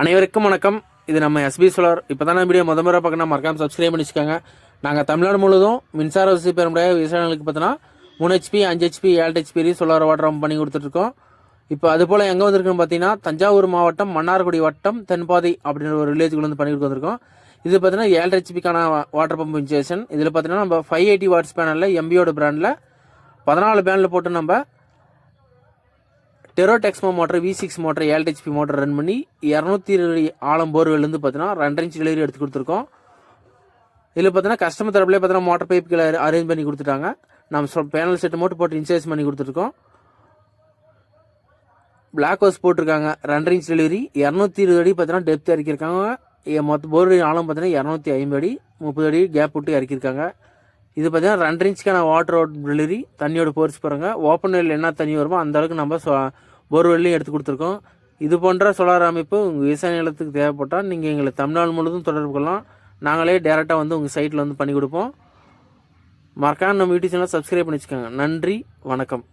அனைவருக்கும் வணக்கம். இது நம்ம எஸ்பி சோலார் இப்போ தான் வீடியோ முத முறை பார்க்கணும் மறக்காமல் சப்ஸ்கிரைப் பண்ணி வச்சுக்கோங்க நாங்கள் தமிழ்நாடு முழுவதும் மின்சார வசதி பெற முடியாத விவசாயிகளுக்கு பார்த்தோன்னா மூணு ஹெச்பி அஞ்சு ஹெச்பி ஏழு ஹெச்பி சோலார் வாட்டர் பம்ப் பண்ணி கொடுத்துட்ருக்கோம் இப்போ அது போல் எங்கே வந்திருக்குன்னு பார்த்தீங்கன்னா தஞ்சாவூர் மாவட்டம் மன்னார்குடி வட்டம் தென்பாதி அப்படின்ற ஒரு வில்லேஜுக்குள்ள வந்து பண்ணி கொடுத்து வந்திருக்கோம். இது பார்த்தீங்கன்னா ஏழு ஹெச்பிக்கான வாட்டர் பம்ப் இன்ஸ்டேஷன் இதில் பார்த்தீங்கன்னா நம்ம ஃபைவ் எயிட்டி வாட்ஸ் பேனலில் எம்பியோட பிராண்டில் பதினாலு பேனலில் போட்டு நம்ம டெரோடெக்ஸ் மோட்டர் வி சிக்ஸ் மோட்டர் ஏழு ஹெச்பி மோட்டர் ரன் பண்ணி இரநூத்தி இருபது ஆழம் போர்வெல்லேருந்து பார்த்தீங்கன்னா ரெண்டரை இன்ச் டெலிவரி எடுத்து கொடுத்துருக்கோம். இதில் பார்த்தீங்கன்னா கஸ்டமர் தரப்புலேயே பார்த்தீங்கன்னா மோட்டர் பைப்புகளை அரேஞ்ச் பண்ணி கொடுத்துட்டாங்க. நம்ம சொல் பேனல் செட்டு மட்டும் போட்டு இன்சேஸ் பண்ணி கொடுத்துருக்கோம். பிளாக் ஹவுஸ் போட்டிருக்காங்க. ரெண்டரை இன்ச் டெலிவரி இரநூத்தி இருபது அடி பார்த்தீங்கன்னா டெப்த் இறக்கியிருக்காங்க. மொத்த போர் ஆழம் பார்த்தீங்கன்னா இரநூத்தி ஐம்பது அடி முப்பது அடி கேப் விட்டு இறக்கியிருக்காங்க. இது பார்த்தீங்கன்னா ரெண்டரை இன்ச்சுக்கான வாட்டர் அவுட் டெலிவரி தண்ணியோட போர்ஸ் பாருங்கள் ஓப்பன் வெயில் என்ன தண்ணி வருமோ அந்த அளவுக்கு நம்ம போர்வெல்லையும் எடுத்து கொடுத்துருக்கோம். இது போன்ற சோலார் அமைப்பு உங்கள் விவசாய நிலத்துக்கு தேவைப்பட்டால் நீங்கள் எங்களை தமிழ்நாடு முழுவதும் தொடர்பு கொள்ளலாம். நாங்களே டேரெக்டாக வந்து உங்கள் சைட்டில் வந்து பண்ணி கொடுப்போம். மறக்காம நம்ம யூடியூப் சேனல் சப்ஸ்கிரைப் பண்ணி வச்சுக்கோங்க நன்றி வணக்கம்.